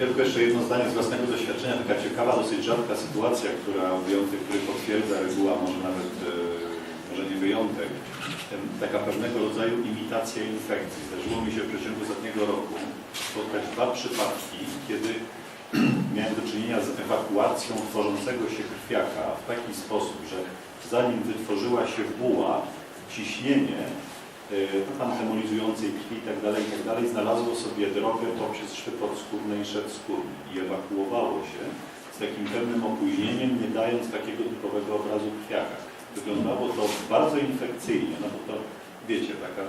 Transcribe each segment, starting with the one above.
Ja tylko jeszcze jedno zdanie z własnego doświadczenia, taka ciekawa, dosyć rzadka sytuacja, która wyjątek, który potwierdza reguła, może nawet, e, może nie wyjątek, taka pewnego rodzaju imitacja infekcji. Zdarzyło mi się w przeciągu ostatniego roku spotkać dwa przypadki, kiedy miałem do czynienia z ewakuacją tworzącego się krwiaka w taki sposób, że zanim wytworzyła się buła, ciśnienie y, antemonizującej krwi i tak dalej, i tak znalazło sobie drogę poprzez szwy podskórne i szep skórny i ewakuowało się z takim pewnym opóźnieniem, nie dając takiego typowego obrazu krwiaka. Wyglądało to bardzo infekcyjnie, no bo to, wiecie, taka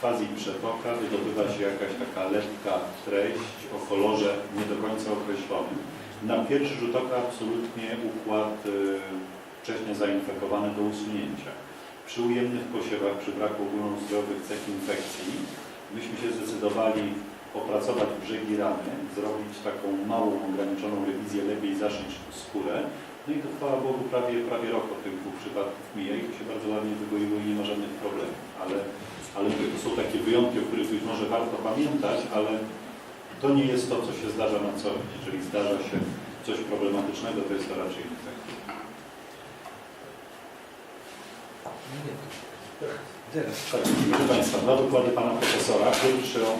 quasi przetoka, wydobywa się jakaś taka lekka treść o kolorze nie do końca określonym. Na pierwszy rzut oka absolutnie układ y, wcześniej zainfekowany do usunięcia. Przy ujemnych posiewach, przy braku ogólnoustrojowych cech infekcji, myśmy się zdecydowali opracować brzegi rany, zrobić taką małą, ograniczoną rewizję, lepiej zaszyć skórę. No i to chwała Bogu prawie, prawie rok od tych dwóch przypadków mija i to się bardzo ładnie wygoiło i nie ma żadnych problemów. Ale, ale to są takie wyjątki, o których być może warto pamiętać, ale to nie jest to, co się zdarza na co dzień. Jeżeli zdarza się coś problematycznego, to jest to raczej infekcja. Tak, proszę Państwa, dwa wykłady Pana Profesora. Pierwszy o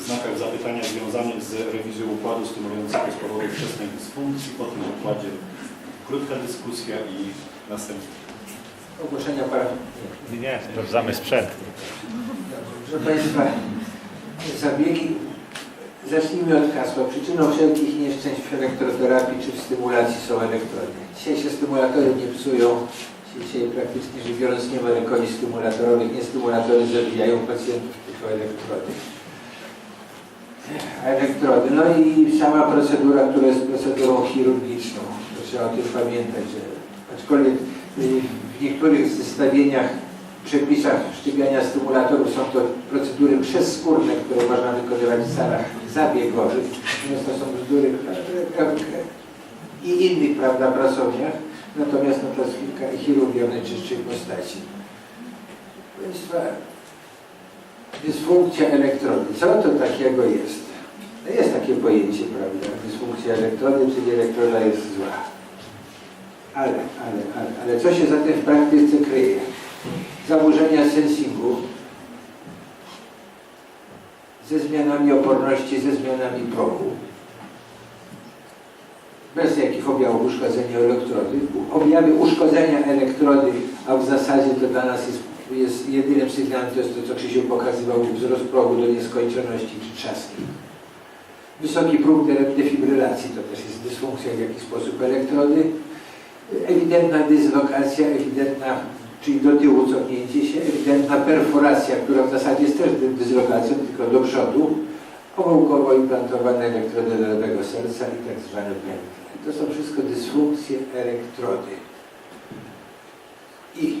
znakach zapytania związanych z rewizją układu stymulującego z powodu wczesnej dysfunkcji. Po tym układzie krótka dyskusja i następny. Ogłoszenia para. Nie, nie, sprawdzamy sprzęt. Proszę Państwa, zabiegi. Zacznijmy od hasła. Przyczyną wszelkich nieszczęść w elektroterapii czy w stymulacji są elektrody. Dzisiaj się stymulatory nie psują. Dzisiaj praktycznie rzecz biorąc nie ma rekoni stymulatorowych. Nie stymulatory zabijają pacjentów, tylko elektrody. Elektrody. No i sama procedura, która jest procedurą chirurgiczną. Trzeba o tym pamiętać, że aczkolwiek y, w niektórych zestawieniach przepisach szczypiania stymulatorów są to procedury przezskórne, które można wykonywać w salach zabiegowych. Natomiast to są bzdury i innych prawda, pracowniach. Natomiast no, to jest kilka o najczystszej postaci. Państwa, dysfunkcja elektrody. Co to takiego jest? No jest takie pojęcie, prawda? Dysfunkcja elektrody, czyli elektroda jest zła. Ale, ale, ale, ale co się za tym w praktyce kryje? Zaburzenia sensingu ze zmianami oporności, ze zmianami progu, bez jakich objawów uszkodzenia elektrody. Objawy uszkodzenia elektrody, a w zasadzie to dla nas jest, jest jedynym sygnałem, to jest to, co Krzysiu pokazywał, wzrost progu do nieskończoności czy trzaski. Wysoki próg de- defibrylacji to też jest dysfunkcja w jakiś sposób elektrody. Ewidentna dyslokacja, ewidentna, czyli do tyłu cofnięcie się, ewidentna perforacja, która w zasadzie jest też dy- dyslokacją, tylko do przodu, pomyłkowo implantowane elektrody do lewego serca i tak zwane pętle. To są wszystko dysfunkcje elektrody. I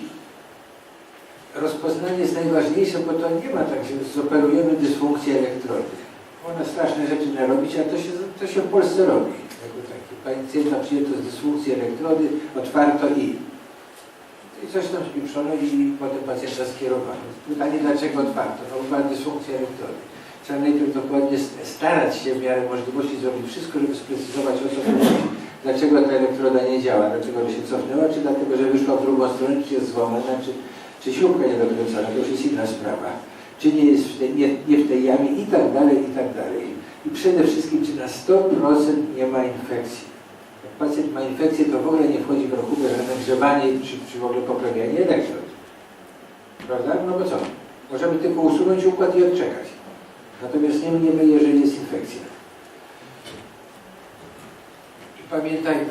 rozpoznanie jest najważniejsze, bo to nie ma tak, że zoperujemy dysfunkcję elektrody. Można straszne rzeczy narobić, a to się, to się w Polsce robi. Jako takie. Pacjenta przyjęto z dysfunkcji elektrody, otwarto i. I coś tam spieprzono i potem pacjenta skierowano. Pytanie, dlaczego otwarto? No bo była dysfunkcja elektrody. Trzeba najpierw dokładnie st- starać się w miarę możliwości zrobić wszystko, żeby sprecyzować o co chodzi. Dlaczego ta elektroda nie działa, dlaczego się cofnęła, czy dlatego, że wyszła w drugą stronę, czy jest złamana, czy, czy śrubka niedokręcona, to już jest inna sprawa. Czy nie jest w tej, nie, nie w tej jamie i tak dalej, i tak dalej. I przede wszystkim, czy na 100% nie ma infekcji. Jak pacjent ma infekcję, to w ogóle nie wchodzi w rachubę żadne grzewanie czy, czy w ogóle poprawianie elektrod. Prawda? No bo co? Możemy tylko usunąć układ i odczekać. Natomiast nie mniemy, jeżeli jest infekcja. Pamiętajmy,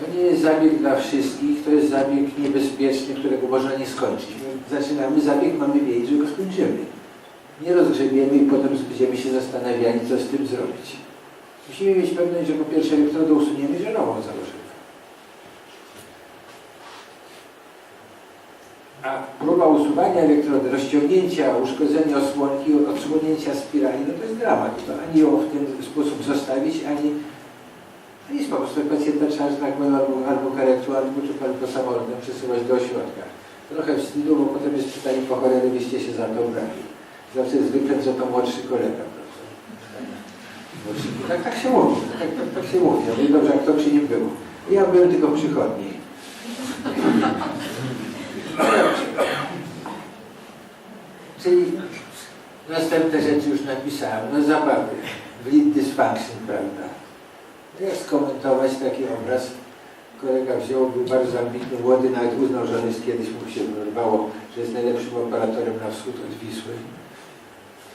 to nie jest zabieg dla wszystkich, to jest zabieg niebezpieczny, którego można nie skończyć. My zaczynamy zabieg, mamy wiedzieć, że go skończymy. Nie rozgrzebiemy i potem będziemy się zastanawiali, co z tym zrobić. Musimy mieć pewność, że po pierwsze elektrodę usuniemy, że nową założymy. A próba usuwania elektrody, rozciągnięcia, uszkodzenia osłonki, odsłonięcia spirali, no to jest dramat. To ani ją w ten sposób zostawić, ani nic, po prostu pacjenta trzeba, że tak powiem, albo, albo karetu, albo, czy albo samolotem przesyłać do ośrodka. Trochę wstydu, bo potem jest pytanie po cholerę, byście się za to brali. Zawsze jest że to młodszy kolega, Tak, tak się mówi, tak, tak, tak się mówi. Ja mówię, dobrze, kto przy nim był? Ja byłem tylko przychodni. Czyli następne rzeczy już napisałem. No zabawy. Bleed dysfunction, prawda? Jak skomentować taki obraz? Kolega wziął, był bardzo ambitny, młody, nawet uznał, że on jest kiedyś mu się wyrwało, że jest najlepszym operatorem na wschód od Wisły.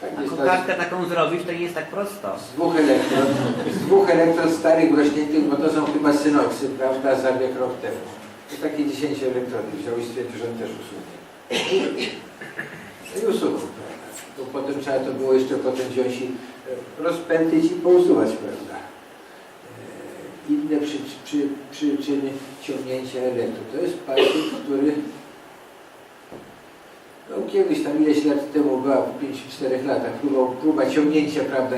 Tak jest kokardkę taką zrobić, to nie jest tak prosto. z dwóch elektrod, z dwóch elektrod starych, rośniętych, bo to są chyba synoksy, prawda, zabieg rok temu. I takie 10 elektrody wziął i stwierdził, że on też usunie. No i usunął, prawda. Bo potem trzeba to było jeszcze potem wziąć i e, rozpędzić i pousuwać, prawda. E, Inne przy, przy, przyczyny ciągnięcia elektrod. To jest pacjent, który no, kiedyś tam ileś lat temu była, w 5-4 latach, próba, próba ciągnięcia, prawda,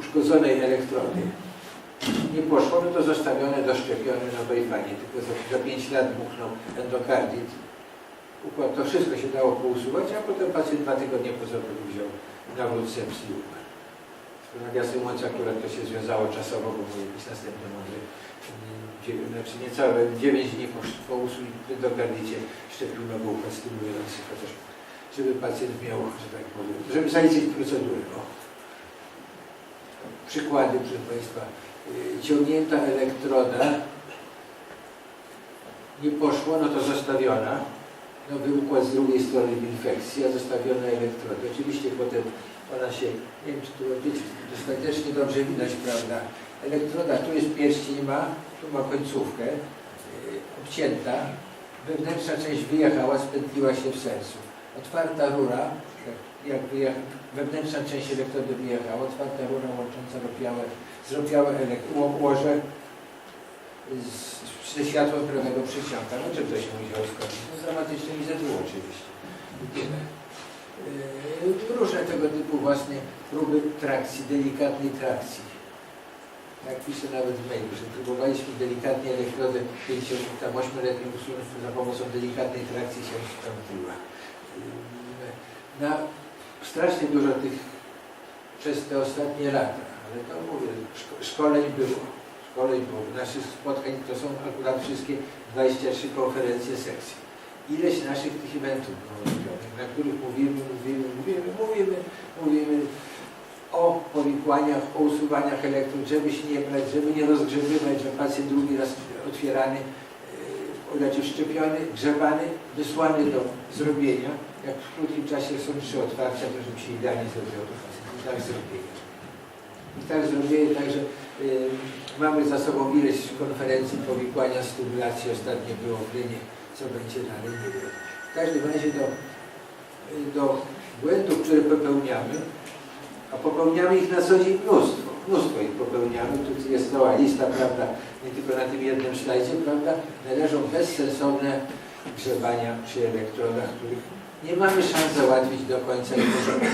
uszkodzonej elektrody. Nie poszło, no to zostawione, doszczepione, no to i fajnie, tylko za, za 5 lat buchnął endokardit. Układ, to wszystko się dało pousuwać, a potem pacjent dwa tygodnie po zrobieniu wziął nawrót sepsji i umarł. Nawiasem mówiąc, akurat to się związało czasowo, bo był jakiś następny mądry, znaczy niecałe 9 dni po, po usług endokardicie szczepiono był układ stymulujący, chociaż żeby pacjent miał, że tak powiem, żeby zaliczyć procedurę. O. Przykłady, proszę Państwa. Y, Ciągnięta elektroda, nie poszło, no to zostawiona. Nowy układ z drugiej strony w infekcji, a zostawiona elektroda. Oczywiście potem ona się, nie wiem czy tu dostatecznie dobrze widać, prawda? Elektroda, tu jest pierścień ma, tu ma końcówkę, yy, obcięta, wewnętrzna część wyjechała, spętliła się w sercu. Otwarta rura, jak, jak wewnętrzna część elektrody wyjechała, otwarta rura łącząca elek- ło- łoże z, ze światłem prawego przedsionka. No czym to się musiało skończyć? No z dramatycznym ZW oczywiście. Yy, różne tego typu właśnie próby trakcji, delikatnej trakcji. Jak piszę nawet w mailu, że próbowaliśmy delikatnie elektrodę 5 tam 8-letnią usunąć za pomocą delikatnej trakcji się sprawdziła. Yy, Na strasznie dużo tych przez te ostatnie lata, ale to mówię, szko szkoleń było. Szkoleń było. Naszych spotkań to są akurat wszystkie 23 konferencje sekcji. Ileś naszych tych eventów robionych, na których mówimy, mówimy, mówimy, mówimy, mówimy o powikłaniach, o usuwaniach elektrod, żeby się nie brać, żeby nie rozgrzebywać, że pacjent drugi raz otwierany, znaczy szczepiony, grzebany, wysłany do zrobienia. Jak w krótkim czasie są trzy otwarcia, to żeby się idealnie zrobiło to pacjent. Tak zrobienie. I tak zrobienie, także mamy za sobą ileś konferencji powikłania, stymulacji. Ostatnio było w Rynie, co będzie dalej, nie wiem. W każdym razie do, do błędów, które popełniamy, a popełniamy ich na co dzień mnóstwo. Mnóstwo ich popełniamy. Tu jest cała lista, prawda, nie tylko na tym jednym slajdzie, prawda, należą bezsensowne grzebania przy elektrodach, których nie mamy szans załatwić do końca i porządku.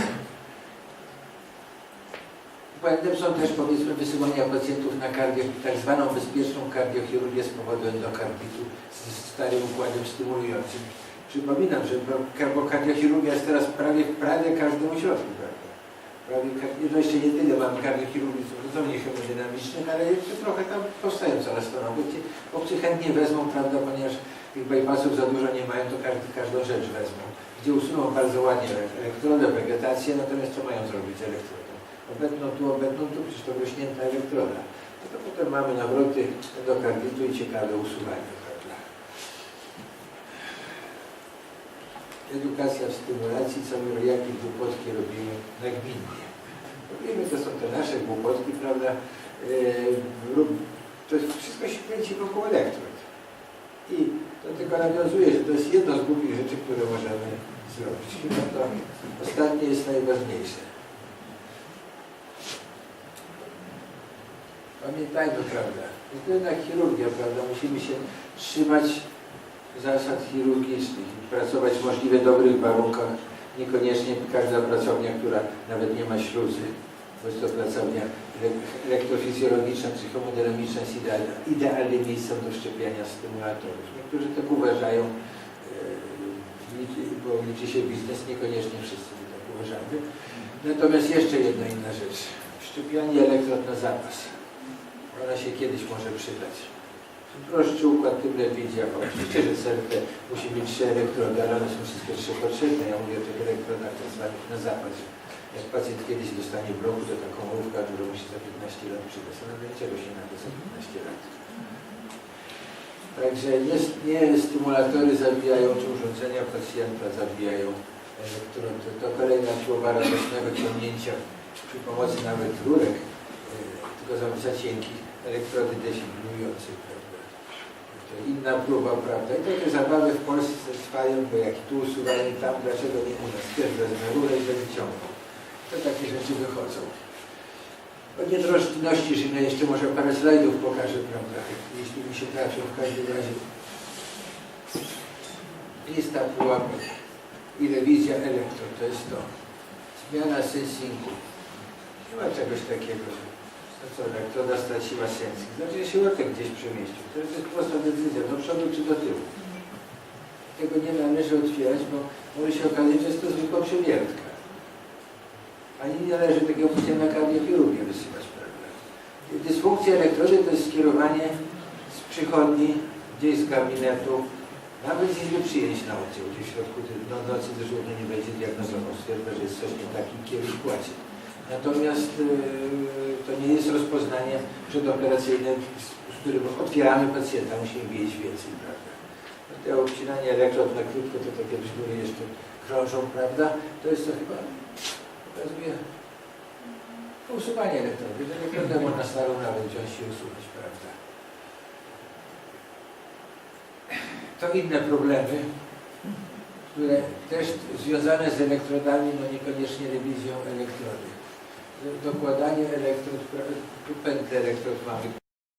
Błędem są też powiedzmy wysyłania pacjentów na kardio, tak zwaną bezpieczną kardiochirurgię z powodu endokarditu z starym układem stymulującym. Przypominam, że bo- kardiochirurgia jest teraz prawie w prawie każdym ośrodku, prawda? Prawie, no jeszcze nie tyle mamy kardiochirurgii zupełnie hemodynamicznych, ale jeszcze trochę tam powstają coraz to nowe. Obcy chętnie wezmą, prawda, ponieważ tych bypassów za dużo nie mają, to każdy, każdą rzecz wezmą. Gdzie usuną bardzo ładnie elektrodę, wegetację, natomiast co mają zrobić z? Obetną tu, obetną tu, przecież to rośnięta elektroda. No to potem mamy nawroty endokarditu i ciekawe usuwanie, prawda? Edukacja w stymulacji, co my jakie głupotki robimy nagminnie. Robimy, to są te nasze głupotki, prawda? Yy, to wszystko się kręci wokół elektrod. I do tego nawiązuje, że to jest jedno z głupich rzeczy, które możemy zrobić. Chyba to ostatnie jest najważniejsze. Pamiętajmy, prawda, to jednak chirurgia, prawda, musimy się trzymać zasad chirurgicznych pracować w możliwie dobrych warunkach. Niekoniecznie każda pracownia, która nawet nie ma śluzy, bo jest to pracownia ele- elektrofizjologiczna czy hemodynamiczna jest idealna, idealnym miejscem do szczepiania stymulatorów. Niektórzy tak uważają, e, bo liczy się biznes, niekoniecznie wszyscy tak uważamy. Natomiast jeszcze jedna inna rzecz. Szczepianie elektrod na zapas. Ona się kiedyś może przydać. Czym prostszy układ, tym lepiej działa. Oczywiście, że CRT musi mieć trzy elektrody, ale one są wszystkie trzy potrzebne. Ja mówię o tych elektrodach tak zwanych na zapas. Jak pacjent kiedyś dostanie bloku, to taką mrówkę, którą musi za 15 lat przydać. No dlaczego się na to za 15 lat? Także nie stymulatory zabijają, czy urządzenia pacjenta zabijają elektrody. To kolejna próba radosnego ciągnięcia przy pomocy nawet rurek, e, tylko za, za cienkich, elektrody prawda. To inna próba, prawda. I takie zabawy w Polsce trwają, bo jak tu usuwają, tam, dlaczego nie u nas? Też wezmę rurę i będę ciągnął. To takie rzeczy wychodzą. O niedrożności żyjnej jeszcze może parę slajdów pokażę, prawda, jeśli mi się trafią w każdym razie. Lista pułapek i rewizja elektro, to jest to. Zmiana sensingu. Nie ma czegoś takiego, że no co, elektroda straciła sens. Znaczy, że się łotek gdzieś przemieścił. To jest prosta decyzja, do przodu czy do tyłu. Tego nie należy otwierać, bo może się okazać, że jest to zwykła przewiertka. Ani nie należy takiego na kardiopirurgię wysyłać, prawda? Dysfunkcja elektrody to jest skierowanie z przychodni, gdzieś z gabinetu, nawet z izby przyjęć na oddział, gdzie w środku tej no, nocy dyżurny nie będzie diagnozował, stwierdza, że jest coś nie tak i kierunek płaci. Natomiast yy, to nie jest rozpoznanie przedoperacyjne, z, którym otwieramy pacjenta, musimy wiedzieć więcej, prawda? Te obcinanie elektrod na krótko, to takie brzmiry jeszcze krążą, prawda? To jest to chyba pokazuje usuwanie elektrody. że Elektrodę można starą nawet wziąć i usunąć, prawda? To inne problemy, które też związane z elektrodami, no niekoniecznie rewizją elektrody. Dokładanie elektrod, pętlę elektrod mamy